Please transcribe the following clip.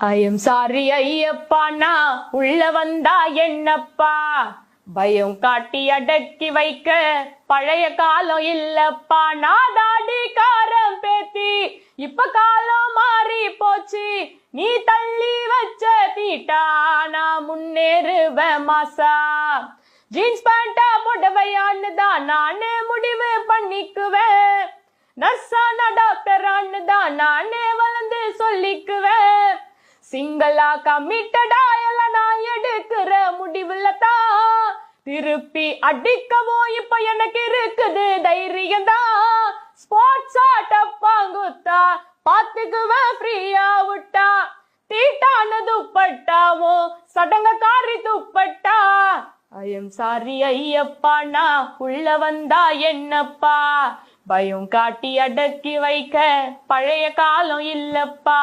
ஐயம் sorry Ayyappa. நான் உள்ள வந்தா என்னப்பா? பயம் காட்டி அடக்கி வைக்க பழைய காலம் இல்லப்பா. நாதாடி காரம் பேத்தி. இப்ப காலம் மாறி போச்சு. நீ தள்ளி வச்ச தீட்டா. நான் முன்னேறுவ மாசா. ஜீன்ஸ் பேண்டா புடவையான்னு தான் நானே முடிவு பண்ணிக்குவேன் நர்ஸானா டாக்டரான்னு தான் நானே வளர்ந்து சொல்லிக்குவேன் சிங்களா கமிட்டடா எல்லாம் நான் எடுக்கிற முடிவுல தான். திருப்பி அடிக்கவோ இப்ப எனக்கு இருக்குது தைரியம் தான். ஸ்போர்ட்ஸா டப்பாங்குத்தா பாத்துக்குவேன் ஃப்ரீயா விட்டா. தீட்டான துப்பட்டாவோ சடங்கக்காரி துப்பட்டா. ஐயம் சாரி ஐயப்பா நான் உள்ள வந்தா என்னப்பா? பயம் காட்டி அடக்கி வைக்க பழைய காலம் இல்லப்பா.